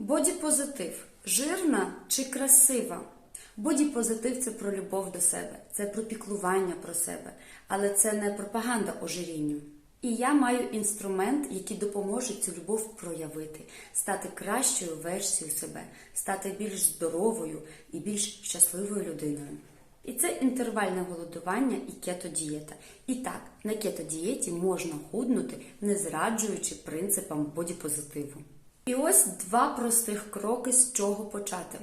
Бодіпозитив жирна чи красива? Бодіпозитив це про любов до себе, це про піклування про себе, але це не пропаганда ожирінню. І я маю інструмент, який допоможе цю любов проявити, стати кращою версією себе, стати більш здоровою і більш щасливою людиною. І це інтервальне голодування і кето-дієта. І так, на кето-дієті можна худнути, не зраджуючи принципам бодіпозитиву. І ось два простих кроки, з чого почати.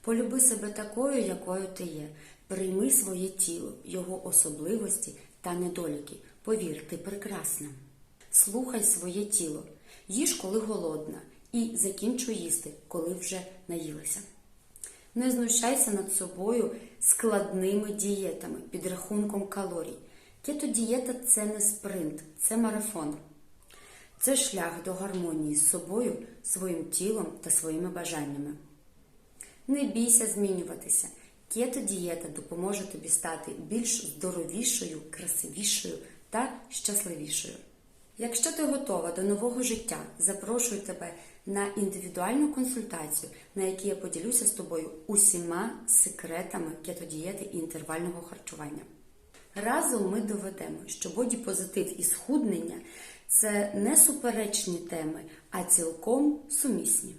Полюби себе такою, якою ти є. Прийми своє тіло, його особливості та недоліки. Повір, ти прекрасна. Слухай своє тіло. Їж, коли голодна, і закінчуй їсти, коли вже наїлася. Не знущайся над собою складними дієтами, підрахунком калорій. Кето-дієта – це не спринт, це марафон. Це шлях до гармонії з собою, своїм тілом та своїми бажаннями. Не бійся змінюватися. Кето-дієта допоможе тобі стати більш здоровішою, красивішою та щасливішою. Якщо ти готова до нового життя, запрошую тебе на індивідуальну консультацію, на якій я поділюся з тобою усіма секретами кетодієти і інтервального харчування. Разом ми доведемо, що бодіпозитив і схуднення це не суперечні теми, а цілком сумісні.